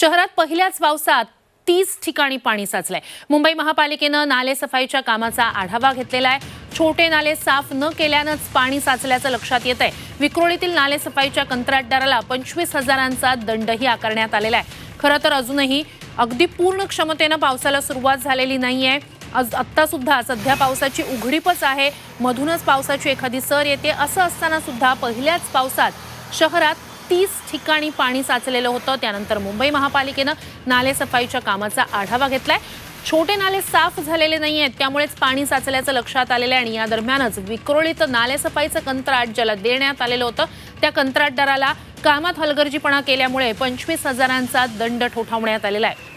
शहरात पहिल्याच पावसात तीस ठिकाणी पाणी साचलंय. मुंबई महापालिकेनं नाले सफाईच्या कामाचा आढावा घेतलेला आहे. छोटे नाले साफ न केल्यानंच पाणी साचल्याचं लक्षात येत आहे विक्रोळीतील नाले सफाईच्या कंत्राटदाराला पंचवीस हजारांचा दंडही आकारण्यात आलेला आहे. खरं तर अजूनही अगदी पूर्ण क्षमतेनं पावसाला सुरुवात झालेली नाहीये. आज आत्तासुद्धा सध्या पावसाची उघडीपच आहे. मधूनच पावसाची एखादी सर येते असं असताना सुद्धा पहिल्याच पावसात शहरात तीस ठिकाणी पाणी साचलेलं होतं. त्यानंतर मुंबई महापालिकेनं नाले सफाईच्या कामाचा आढावा घेतलाय. छोटे नाले साफ झालेले नाही आहेत त्यामुळेच पाणी साचल्याचं लक्षात आलेलं आहे आणि या दरम्यानच विक्रोळीत नाले सफाईचं कंत्राट ज्याला देण्यात आलेलं होतं त्या कंत्राटदाराला कामात हलगर्जीपणा केल्यामुळे पंचवीस हजारांचा दंड ठोठावण्यात आलेला आहे.